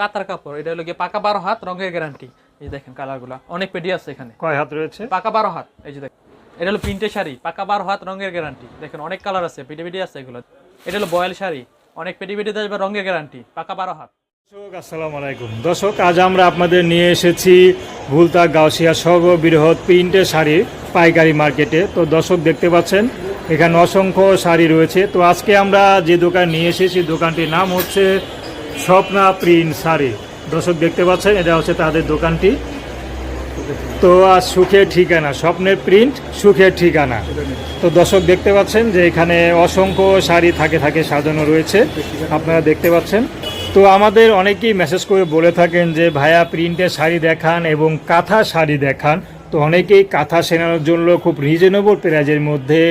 কাতার কাপড় এটা হলো গিয়ে পাকা বারো হাত রঙের গ্যারান্টি এই দেখেন কালারগুলো অনেক পেডি আছে এখানে। কয় হাত রয়েছে? পাকা বারো হাত এই যে দেখেন। এটা হলো প্রিন্টের শাড়ি পাকা বারো হাত রঙের গ্যারান্টি দেখেন অনেক কালার আছে পেডি পেডি আছে এগুলো। এটা হলো বয়েল শাড়ি অনেক পেটি পেডি দেবে রঙের গ্যারান্টি পাকা বারো হাত। দর্শক আসসালামু আলাইকুম। দর্শক আজ আমরা আপনাদের নিয়ে এসেছি ভুলতা গাউসিয়া সর্ববৃহৎ প্রিন্টের শাড়ি পাইকারি মার্কেটে। তো দর্শক দেখতে পাচ্ছেন এখানে অসংখ্য শাড়ি রয়েছে। তো আজকে আমরা যে দোকান নিয়ে এসেছি দোকানটির নাম হচ্ছে স্বপ্না প্রিন্ট শাড়ি দর্শক দেখতে পাচ্ছেন, এটা হচ্ছে তাদের দোকানটি। তো আর সুখের ঠিকানা, স্বপ্নের প্রিন্ট, সুখের ঠিকানা। তো দর্শক দেখতে পাচ্ছেন যে এখানে অসংখ্য শাড়ি থাকে থাকে, সাজানো রয়েছে। আপনারা দেখতে পাচ্ছেন। তো আমাদের অনেকেই মেসেজ করে বলে থাকেন যে, ভাইয়া, প্রিন্টের শাড়ি দেখান এবং কাঁথা শাড়ি দেখান। তো অনেকেই কাঁথা সেনানোর জন্য খুব রিজনেবল প্রাইজের মধ্যে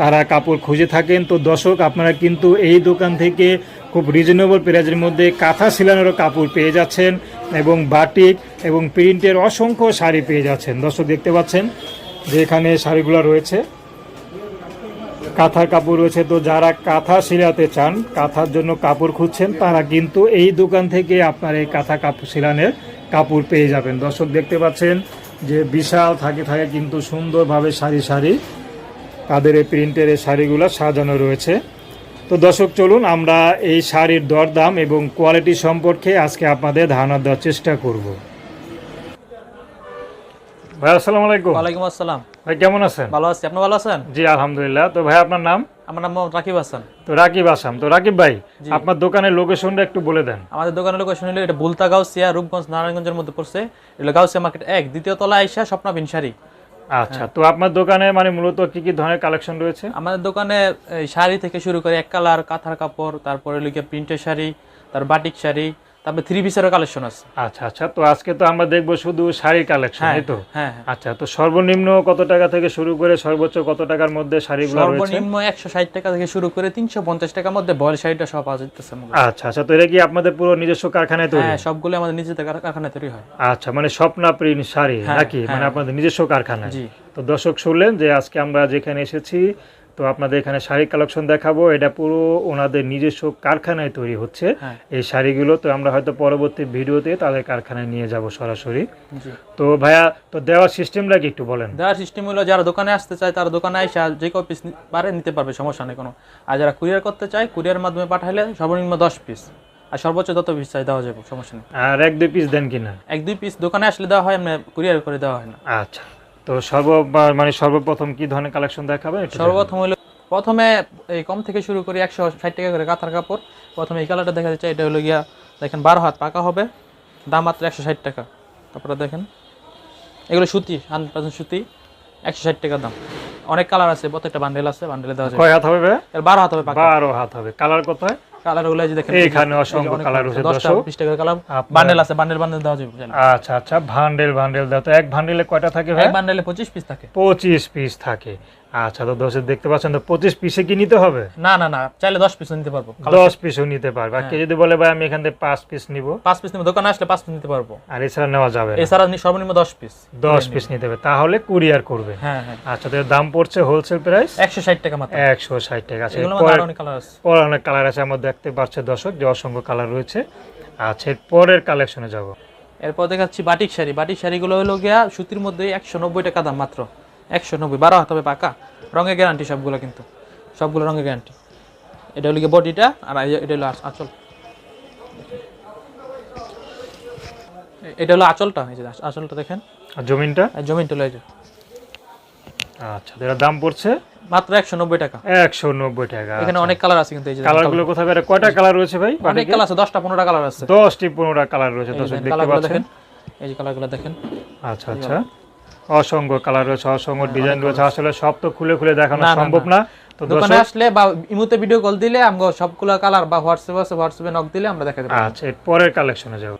তারা কাপড় খুঁজে থাকেন। তো দর্শক, আপনারা কিন্তু এই দোকান থেকে খুব রিজনেবল প্রাইজের মধ্যে কাঁথা সেলানোরও কাপড় পেয়ে যাচ্ছেন এবং বাটিক এবং প্রিন্টের অসংখ্য শাড়ি পেয়ে যাচ্ছেন। দর্শক দেখতে পাচ্ছেন যে এখানে শাড়িগুলো রয়েছে। কাঁথার কাপড় রয়েছে। তো যারা কাঁথা সিলাতে চান, কাঁথার জন্য কাপড় খুঁজছেন, তারা কিন্তু এই দোকান থেকে আপনার এই কাঁথা কাপড় সিলানের কাপড় পেয়ে যাবেন। দর্শক দেখতে পাচ্ছেন যে বিশাল থাকে থাকে কিন্তু সুন্দরভাবে সারি সারি তাদের এই প্রিন্টের এই শাড়িগুলো সাজানো রয়েছে। তো দর্শক চলুন আমরা এই শাড়ির দরদাম এবং কোয়ালিটি সম্পর্কে আজকে আপনাদের ধারণা দেওয়ার চেষ্টা করব। ভাই আসসালামু আলাইকুম। ওয়ালাইকুম আসসালাম। ভাই কেমন আছেন? ভালো আছি। আপনি ভালো আছেন? জি আলহামদুলিল্লাহ। তো ভাই আপনার নাম? আমার নাম রাকিব হাসান। তো রাকিব আসাম তো রাকিব ভাই আপনার দোকানের লোকেশনটা একটু বলে দেন। আমাদের দোকানের লোকেশন হলো এটা বুলতা গাউসিয়া রূপগঞ্জ নারায়ণগঞ্জের মধ্যে পড়ছে। এটা গাউসিয়া মার্কেট এক দ্বিতীয় তলা আইসা স্বপ্না বিন শাড়ি আচ্ছা তো আপনার দোকানে মানে মূলত কি কি ধরনের কালেকশন রয়েছে? আমাদের দোকানে শাড়ি থেকে শুরু করে এক কালার কাঁথার কাপড়, তারপরে লিখে প্রিন্টের শাড়ি, তার বাটিক শাড়ি তারপরে থ্রি পিসেরও কালেকশন আছে। আচ্ছা আচ্ছা তো আজকে তো আমরা দেখব শুধু শাড়ি কালেকশন হ্যাঁ তো? হ্যাঁ হ্যাঁ। আচ্ছা তো সর্বনিম্ন কত টাকা থেকে শুরু করে সর্বোচ্চ কত টাকার মধ্যে শাড়িগুলো রয়েছে? সর্বনিম্ন একশো ষাট টাকা থেকে শুরু করে তিনশো পঞ্চাশ টাকার মধ্যে বয়েল শাড়িটা সব যাইতেছে আচ্ছা আচ্ছা তো এটা কি আপনাদের পুরো নিজস্ব কারখানায় তৈরি? হ্যাঁ সবগুলো আমাদের কার- কারখানায় তৈরি হয়। আচ্ছা মানে স্বপ্না প্রিন্ট শাড়ি হ্যাঁ, নাকি? মানে। আপনাদের নিজস্ব কারখানা জি। তো দর্শক শুনলেন যে আজকে আমরা যেখানে এসেছি তো আপনাদের এখানে শাড়ি কালেকশন দেখাবো। এটা পুরো ওনাদের নিজস্ব কারখানায় তৈরি হচ্ছে। হ্যাঁ। এই শাড়িগুলো তো আমরা হয়তো পরবর্তী ভিডিওতে তাদের কারখানায় নিয়ে যাব সরাসরি। তো ভাইয়া তো দেওয়ার সিস্টেমটা কি একটু বলেন? দেওয়ার সিস্টেম হলো যারা দোকানে আসতে চায় তারা দোকানে এসে যে কোনো পিস পারে নিতে পারবে সমস্যা নেই কোনো। আর যারা কুরিয়ার করতে চায় কুরিয়ার মাধ্যমে পাঠালে সর্বনিম্ন দশ পিস আর সর্বোচ্চ যত পিস চাই দেওয়া যাবে সমস্যা নেই। আর এক দুই পিস দেন কিনা? এক দুই পিস দোকানে আসলে দেওয়া হয় কুরিয়ার করে দেওয়া হয় না। আচ্ছা। তো সর্ব মানে সর্বপ্রথম কি ধরনের কালেকশন দেখাবেন? সর্বপ্রথম হলো প্রথমে এই কম থেকে শুরু করি একশো ষাট টাকা করে কাতার কাপড়। প্রথমে এই কালারটা দেখা যাচ্ছে এটা হলো গিয়া দেখেন বারো হাত পাকা হবে দাম মাত্র একশো ষাট টাকা। তারপরে দেখেন এগুলো সুতি হান্ড্রেড পার্সেন্ট সুতি একশো ষাট টাকা দাম। অনেক কালার আছে প্রত্যেকটা বান্ডেল আছে বান্ডেলে দেওয়া যায়। কয় হাত হবে? এর বারো হাত হবে পাকা। বারো হাত হবে। কালার কোথায়? গুলো যে দেখেন এইখানে অসংখ্য কালার রয়েছে টাকার বান্ডেল আছে বান্ডেল বান্ডেল দেওয়া যাবে আচ্ছা আচ্ছা ভান্ডেল ভান্ডেল দাও তো এক ভান্ডেলে কয়টা থাকে ভাই? এক বান্ডেলে পঁচিশ পিস থাকে। পঁচিশ পিস থাকে। আচ্ছা তো দর্শক দেখতে পাচ্ছেন তো পঁচিশ পিসে কি নিতে হবে? না না না চাইলে দশ পিস নিতে পারব। দশ পিসও নিতে পারবে। আর কে যদি বলে ভাই আমি এখান থেকে পাঁচ পিস নিব? পাঁচ পিস নিবে দোকানে আসলে পাঁচ পিস নিতে পারব। আর এছাড়া নেওয়া যাবে এছাড়া সর্বনিম্ন দশ পিস দশ পিস নিতে হবে। তাহলে কুরিয়ার করবে। হ্যাঁ হ্যাঁ। আচ্ছা তো দাম পড়ছে হোলসেল প্রাইস একশো ষাট টাকা মাত্র। একশো ষাট টাকা। কালার আছে। পরে অনেক কালার আছে। আমরা দেখতে পাচ্ছে দর্শক যে অসংখ্য কালার রয়েছে। আচ্ছা এর পরের কালেকশনে যাব। এরপর দেখাচ্ছি বাটিক শাড়ি। বাটিক শাড়িগুলো হলো গিয়া সুতির মধ্যে একশো নব্বই টাকা দাম মাত্র। একশো নব্বই বারো হাত হবে পাকা। রঙের গ্যারান্টি সবগুলো কিন্তু। সবগুলো রঙের গ্যারান্টি এটা হলো গিয়ে বডিটা আর এটা হলো আঁচল। এটা হলো আঁচলটা এই যে আঁচলটা দেখেন। আর জমিনটা? জমিনটা হলো এই যে। আচ্ছা এর দাম পড়ছে? মাত্র একশো নব্বই টাকা। একশো নব্বই টাকা এখানে অনেক কালার আছে কিন্তু এই যে কালারগুলো কোথায় বেড়ে কয়টা কালার রয়েছে ভাই অনেক কালার আছে দশটা পনেরোটা কালার আছে। দশটি পনেরোটা কালার রয়েছে দর্শক দেখতে পাচ্ছেন। এই যে কালারগুলো দেখেন। আচ্ছা আচ্ছা। অসংখ্য কালার রয়েছে অসংখ্য ডিজাইন রয়েছে। আসলে সব তো খুলে খুলে দেখানো সম্ভব না। তো দোকানে আসলে বা ইমুতে ভিডিও কল দিলে আমরা সবগুলো কালার বা হোয়াটসঅ্যাপ আছে হোয়াটসঅ্যাপে নক দিলে আমরা দেখাতে পারব। আচ্ছা পরের কালেকশনে যাব।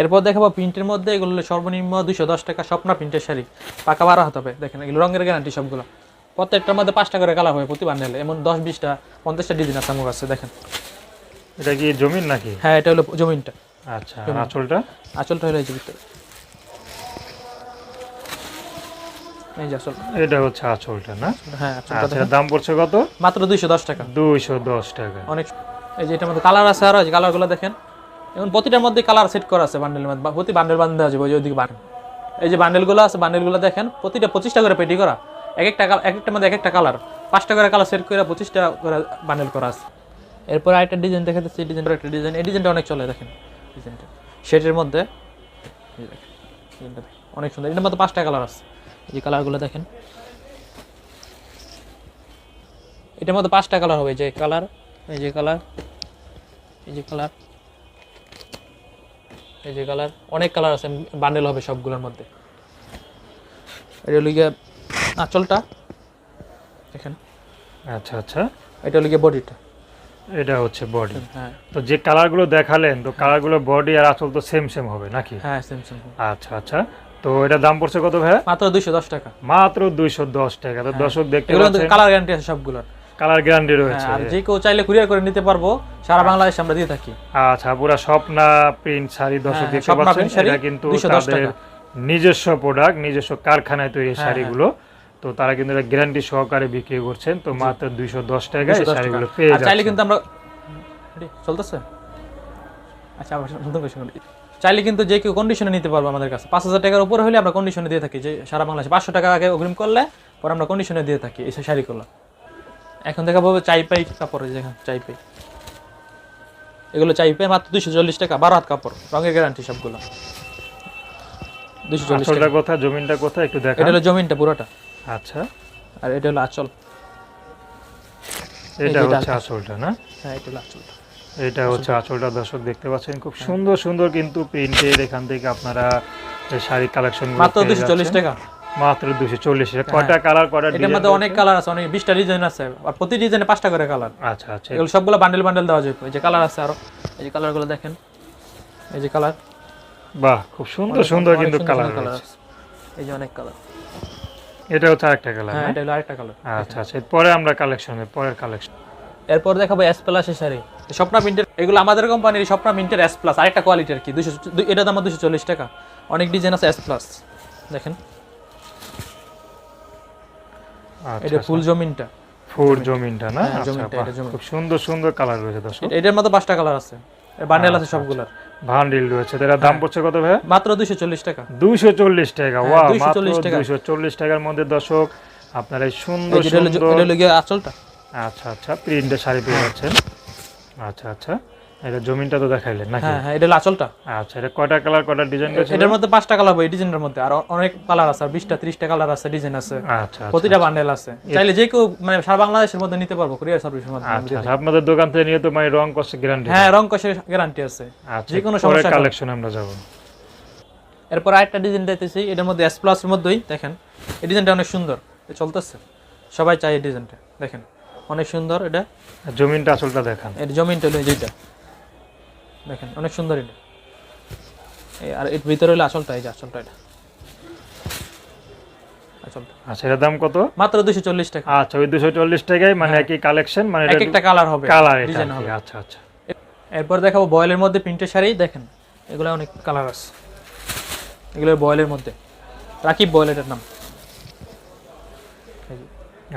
এরপর দেখাবো প্রিন্টের মধ্যে এগুলো সর্বনিম্ন দুশো দশ টাকা স্বপ্না প্রিন্টের শাড়ি। পাকা বারো হাত হবে। দেখেন এগুলো রঙের গ্যারান্টি সবগুলো। প্রত্যেকটার মধ্যে পাঁচটা করে কালার হবে প্রতি বান্ডেলে এমন দশ বিশটা পঞ্চাশটা ডিজাইন আছে আমার কাছে দেখেন। এটা কি জমিন নাকি? হ্যাঁ এটা হলো জমিনটা। আচ্ছা আর আঁচলটা? আঁচলটা হলো এই যে ভিতরে। এই যে আসল। এটা হচ্ছে আঁচলটা না? হ্যাঁ আচ্ছা দাম পড়ছে কত? মাত্র দুইশো দশ টাকা। দুইশো দশ টাকা। অনেক এই যে এটার মধ্যে কালার আছে আরও এই কালারগুলো দেখেন। এখন প্রতিটার মধ্যে কালার সেট করা আছে বান্ডেলের মধ্যে। প্রতি বান্ডেল বান্ধা আছে ওই ওইদিকে এই যে বান্ডেলগুলো আছে বান্ডেলগুলো দেখেন প্রতিটা পঁচিশটা করে পেটি করা। এক একটা এক একটার মধ্যে এক একটা কালার। পাঁচটা করে কালার সেট করে পঁচিশটা করে বান্ডেল করা আছে। এরপর আরেকটা ডিজাইন দেখাতেছি ডিজাইনটা একটা ডিজাইন। এই ডিজাইনটা অনেক চলে দেখেন। ডিজাইনটা। শেডের মধ্যে অনেক সুন্দর। এটার মধ্যে পাঁচটা কালার আছে। যে কালারগুলো দেখেন। এটার মধ্যে পাঁচটা কালার হবে এই যে কালার এই যে কালার এই যে কালার এই যে কালার অনেক কালার আছে বান্ডেল হবে সবগুলোর মধ্যে। এটা হলো গিয়ে আঁচলটা দেখেন। আচ্ছা আচ্ছা। এটা হলো গিয়ে বডিটা। এটা হচ্ছে বডি। হ্যাঁ। তো যে কালারগুলো দেখালেন তো কালারগুলো বডি আর আঁচল তো সেম সেম হবে নাকি? হ্যাঁ সেম সেম আচ্ছা আচ্ছা। তো এটা দাম পড়ছে কত ভাই মাত্র দুইশো দশ টাকা। মাত্র দুইশো দশ টাকা। তো দর্শক দেখতে পাচ্ছেন। কালার গ্যারান্টি আছে সবগুলোর। কালার গ্যারান্টি হ্যাঁ, রয়েছে। আর যে কেউ চাইলে কুরিয়ার করে নিতে পারব সারা বাংলাদেশে আমরা দিয়ে থাকি। আচ্ছা পুরা স্বপ্না প্রিন্ট শাড়ি দর্শক হ্যাঁ, দেখতে পাচ্ছেন। এটা কিন্তু তাদের নিজস্ব প্রোডাক্ট নিজস্ব কারখানায় তৈরি হ্যাঁ, শাড়িগুলো। তো তারা কিন্তু এটা গ্যারান্টি সহকারে বিক্রি করছেন। তো মাত্র দুইশো দশ টাকায় এই 210 টাকা। শাড়িগুলো পেয়ে আর চাইলে কিন্তু আমরা চলতেছে? আচ্ছা আবার নতুন। চাইলে কিন্তু যে কেউ কন্ডিশনে নিতে পারব আমাদের কাছে। পাঁচ হাজার টাকার উপর হলে আমরা কন্ডিশনে দিয়ে থাকি যে সারা বাংলাদেশে। পাঁচশো টাকা আগে অগ্রিম করলে পরে আমরা কন্ডিশনে দিয়ে থাকি এই শাড়িগুলো এখন দেখা পাবো চাই পাই কাপড় এই চাই পাই এগুলো চাই পাই মাত্র দুশো চল্লিশ টাকা বারো হাত কাপড় রঙের গ্যারান্টি সবগুলো। দুশো চল্লিশ টাকা। কোথা জমিনটা কোথা একটু দেখা এটা হলো জমিনটা পুরোটা। আচ্ছা। আর এটা হলো আচল। এটা হচ্ছে আসলটা না? হ্যাঁ এটা হলো আঁচলটা। এটা হচ্ছে আঁচলটা দর্শক দেখতে পাচ্ছেন খুব সুন্দর সুন্দর কিন্তু প্রিন্টের এখান থেকে আপনারা শাড়ি কালেকশন মাত্র দুশো চল্লিশ টাকা? মাত্র দুশো চল্লিশ কয়টা কালার কয়টা এটার মধ্যে অনেক কালার আছে অনেক বিশটা ডিজাইন আছে। আর প্রতি ডিজাইনে পাঁচটা করে কালার আচ্ছা আচ্ছা। এগুলো সবগুলো বান্ডেল বান্ডেল দেওয়া যাবে। এই যে কালার আছে আরও। এই যে কালারগুলো দেখেন। এই যে কালার বাহ খুব সুন্দর সুন্দর কিন্তু কালার রয়েছে। এই যে অনেক কালার এটা হচ্ছে আরেকটা কালার হ্যাঁ এটা হলো আরেকটা কালার আচ্ছা আচ্ছা। পরে আমরা কালেকশনে পরের কালেকশন এরপর দেখাবো এস প্লাসের শাড়ি। স্বপ্না প্রিন্টের এগুলো আমাদের কোম্পানির স্বপ্না প্রিন্টের এস প্লাস আরেকটা কোয়ালিটির কি দুশো এটার দাম দুশো চল্লিশ টাকা। অনেক ডিজাইন আছে এস প্লাস দেখেন। আচ্ছা এটা ফুল জমিনটা। ফুল জমিনটা না? হ্যাঁ, আচ্ছা। খুব সুন্দর সুন্দর কালার রয়েছে দর্শক। এটার মধ্যে পাঁচটা কালার আছে। বান্ডেল আচ্ছা, আছে সবগুলোর। ভান্ডিল রয়েছে। তো এটার দাম পড়ছে কত ভাই মাত্র দুশো চল্লিশ টাকা। দুইশো চল্লিশ টাকা হ্যাঁ, ওয়া 240 মাত্র টাকা। দুইশো চল্লিশ টাকার মধ্যে দর্শক আপনারা এই সুন্দর সুন্দর এটা হলো আঁচলটা? আচ্ছা আচ্ছা প্রিন্টের শাড়ি পেয়ে যাচ্ছেন। আচ্ছা আচ্ছা এটা জমিনটা তো দেখাইলেন নাকি? হ্যাঁ হ্যাঁ এটা আঁচলটা। আচ্ছা এটা কয়টা কালার কয়টা ডিজাইন রয়েছে এটার মধ্যে পাঁচটা কালার হবে এই ডিজাইনের মধ্যে। আর অনেক কালার আছে আর বিশটা ত্রিশটা কালার আছে ডিজাইন আছে। আচ্ছা আচ্ছা প্রতিটা বান্ডেল আছে। চাইলে যে কেউ মানে সারা বাংলাদেশের মধ্যে নিতে পারব কুরিয়ার সার্ভিসের মাধ্যমে। আচ্ছা আচ্ছা আপনাদের দোকান থেকে নিয়ে তো মানে রং কষ্ট গ্যারান্টি হ্যাঁ রং কষের গ্যারান্টি আছে। আচ্ছা যে কোনো সমস্যা কালেকশন আমরা যাব। এরপর আরেকটা ডিজাইন দিতেছি এটার মধ্যে এস প্লাস এর মধ্যেই দেখেন এই ডিজাইনটা অনেক সুন্দর চলতেছে। সবাই চাই এই ডিজাইনটা দেখেন। অনেক সুন্দর এটা জমিনটা আসলটা দেখান। এর জমিনটা হলো যেটা দেখেন অনেক সুন্দর এটা। এই আর এর ভিতরে হলো আসলটা এই যে আসলটা এটা। আচ্ছা এটার দাম কত? মাত্র দুশো চল্লিশ টাকা। আচ্ছা ওই দুশো চল্লিশ টাকায় মানে একই কালেকশন মানে এক একটা কালার হবে কালার ডিজাইন হবে। আচ্ছা আচ্ছা। এরপর দেখাবো বয়েলের মধ্যে প্রিন্টের শাড়ি দেখেন এগুলো অনেক কালার আছে। এগুলো বয়েলের মধ্যে। রাকিব বয়েল এটার নাম।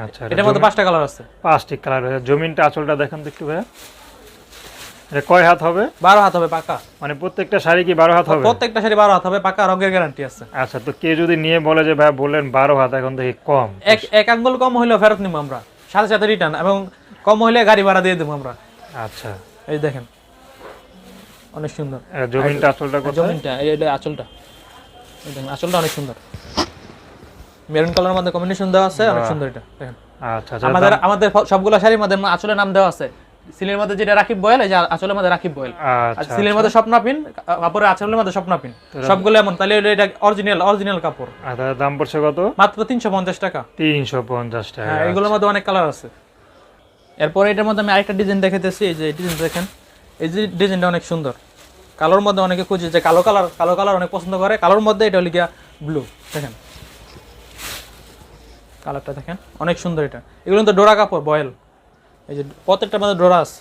আচ্ছা এটার মধ্যে পাঁচটা কালার আছে। পাঁচটি কালার রয়েছে জমিনটা আঁচলটা দেখেন তো একটু ভাইয়া। এটা কয় হাত হবে? বারো হাত হবে পাকা। মানে প্রত্যেকটা শাড়ি কি বারো হাত হবে? প্রত্যেকটা শাড়ি বারো হাত হবে পাকা রঙের গ্যারান্টি আছে। আচ্ছা তো কেউ যদি নিয়ে বলে যে ভাই বললেন বারো হাত এখন দেখি কম। এক এক আঙ্গুল কম হইলেও ফেরত নিবো আমরা। সাথে সাথে রিটার্ন এবং কম হইলে গাড়ি ভাড়া দিয়ে দেবো আমরা। আচ্ছা। এই দেখেন। অনেক সুন্দর। জমিনটা আঁচলটা জমিনটা এই আঁচলটা। দেখেন আঁচলটা অনেক সুন্দর। মেরুন কালার মধ্যে কম্বিনেশন দেওয়া আছে অনেক সুন্দর এটা দেখেন। আচ্ছা আচ্ছা আমাদের আমাদের সবগুলো শাড়ির মধ্যে আঁচলের নাম দেওয়া আছে। সিলের মধ্যে যেটা রাকিব বয়েল এই যে আঁচলের মধ্যে রাকিব বয়েল। আচ্ছা সিলের মধ্যে স্বপ্না পিন কাপড়ের আঁচলের মধ্যে স্বপ্না পিন সবগুলো এমন তাহলে এটা অরিজিনাল অরিজিনাল কাপড়। তার দাম পড়ছে কত? মাত্র তিনশো পঞ্চাশ টাকা। তিনশো পঞ্চাশ টাকা হ্যাঁ এগুলোর মধ্যে অনেক কালার আছে। এরপর এটার মধ্যে আমি আরেকটা ডিজাইন দেখাতেছি এই যে ডিজাইন দেখেন। এই যে ডিজাইনটা অনেক সুন্দর। কালোর মধ্যে অনেকে খুঁজে যে কালো কালার কালো কালার অনেক পছন্দ করে। কালোর মধ্যে এটা হলো গিয়া ব্লু দেখেন। কালারটা দেখেন অনেক সুন্দর এটা। এগুলো কিন্তু ডোরা কাপড় বয়েল। এই যে প্রত্যেকটার মধ্যে ডোরা আছে।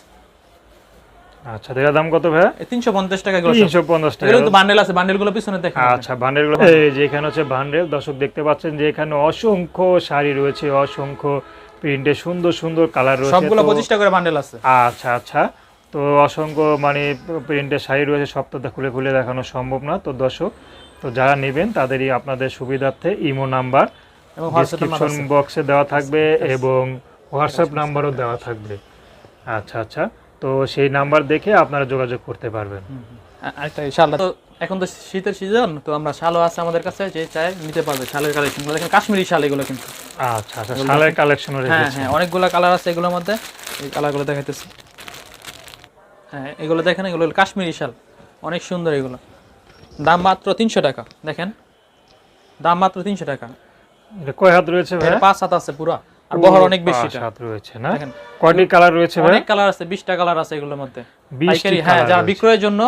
আচ্ছা তো এটার দাম কত ভাই এই তিনশো পঞ্চাশ টাকা এগুলো সব। তিনশো পঞ্চাশ টাকা এগুলো কিন্তু বান্ডেল আছে বান্ডেলগুলো পিছনে দেখেন। আচ্ছা এই যে এখানে হচ্ছে ভান্ডেল দর্শক দেখতে পাচ্ছেন যে এখানে অসংখ্য শাড়ি রয়েছে অসংখ্য প্রিন্টে সুন্দর সুন্দর কালার রয়েছে। সবগুলো তো- পঁচিশটা করে বান্ডেল আছে। আচ্ছা আচ্ছা। তো অসংখ্য মানে প্রিন্টের শাড়ি রয়েছে তো খুলে খুলে দেখানো সম্ভব না। তো দর্শক তো যারা নেবেন তাদেরই আপনাদের সুবিধার্থে ইমো নাম্বার এবং হোয়াটসঅ্যাপ নাম্বার ডিসক্রিপশন বক্সে দেওয়া থাকবে এবং হোয়াটসঅ্যাপ নাম্বারও দেওয়া থাকবে। আচ্ছা আচ্ছা। তো সেই নাম্বার দেখে আপনারা যোগাযোগ করতে পারবেন। তো এখন তো শীতের সিজন তো আমরা শালও আছে আমাদের কাছে যে চায় নিতে পারবে শালের কালেকশন দেখেন কাশ্মীরি শাল এগুলো কিন্তু। আচ্ছা আচ্ছা। শালের কালেকশনও হ্যাঁ হ্যাঁ অনেকগুলো কালার আছে এগুলোর মধ্যে। এই কালারগুলো দেখাইতেছি। হ্যাঁ এগুলো দেখেন এগুলো হলো কাশ্মীরি শাল। অনেক সুন্দর এগুলো। দাম মাত্র তিনশো টাকা। দেখেন দাম মাত্র তিনশো টাকা। এটা কয় হাত রয়েছে ভাই পাঁচ হাত আছে পুরো আর বহর অনেক বেশি হাত রয়েছে না? কয়টি কালার রয়েছে ভাই অনেক কালার আছে বিশটা কালার আছে এগুলোর মধ্যে। পাইকারি হ্যাঁ যারা বিক্রয়ের জন্য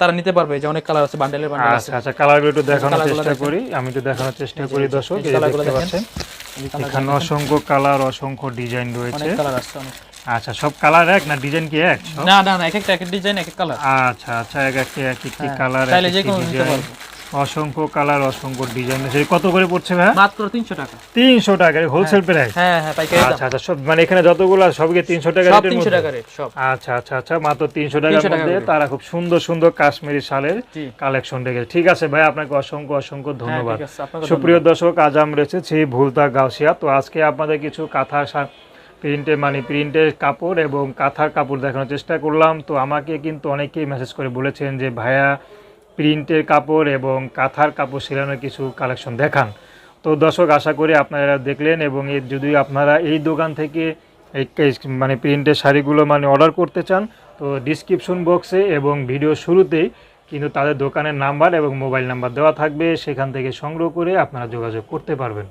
তারা নিতে পারবে যে অনেক কালার আছে বান্ডেলের বান্ডেল আছে। আচ্ছা আচ্ছা কালারগুলো একটু দেখানোর চেষ্টা করি আমি একটু দেখানোর চেষ্টা করি দর্শক এই দেখতে পাচ্ছেন এখানে অসংখ্য কালার অসংখ্য ডিজাইন রয়েছে। অনেক কালার আছে অনেক। আচ্ছা সব কালার এক না ডিজাইন কি এক না না না এক একটা এক ডিজাইন এক এক কালার। আচ্ছা আচ্ছা এক একটি এক একটি হ্যাঁ, কালার কোনো নিতে ডিজাইন। অসংখ্য কালার অসংখ্য ডিজাইন আছে। কত করে পড়ছে ভাই মাত্র তিনশো টাকা। তিনশো টাকা হোলসেল প্রাইস হ্যাঁ হ্যাঁ পাইকারি দাম। আচ্ছা আচ্ছা সব মানে এখানে যতগুলো সবকে তিনশো টাকা সব রেটের মধ্যে? টাকা রেট সব। আচ্ছা আচ্ছা আচ্ছা মাত্র তিনশো টাকার 300 টাকা মধ্যে। তারা খুব সুন্দর সুন্দর কাশ্মীরি শালের কালেকশন রেখেছে ঠিক আছে ভাই আপনাকে অসংখ্য অসংখ্য হ্যাঁ ধন্যবাদ। সুপ্রিয় দর্শক আজ আমরা এসেছি ভুলতা গাউসিয়া। তো আজকে আপনাদের কিছু কাঁথা প্রিন্টের মানে প্রিন্টের কাপড় এবং কাঁথার কাপড় দেখানোর চেষ্টা করলাম। তো আমাকে কিন্তু অনেকেই মেসেজ করে বলেছেন যে ভাইয়া প্রিন্টের কাপড় এবং কাঁথার কাপড় সেলানোর কিছু কালেকশন দেখান। তো দর্শক, আশা করি আপনারা দেখলেন এবং যদি আপনারা এই দোকান থেকে মানে প্রিন্টের শাড়িগুলো মানে অর্ডার করতে চান, তো ডিসক্রিপশন বক্সে এবং ভিডিও শুরুতেই কিন্তু তাদের দোকানের নাম্বার এবং মোবাইল নাম্বার দেওয়া থাকবে। সেখান থেকে সংগ্রহ করে আপনারা যোগাযোগ করতে পারবেন।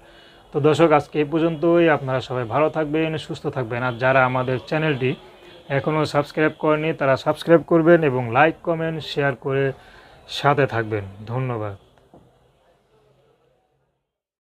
তো দর্শক, আজকে এই পর্যন্তই। আপনারা সবাই ভালো থাকবেন, সুস্থ থাকবেন। আর যারা আমাদের চ্যানেলটি এখনও সাবস্ক্রাইব করেনি তারা সাবস্ক্রাইব করবেন এবং লাইক, কমেন্ট, শেয়ার করে সাথে থাকবেন। ধন্যবাদ।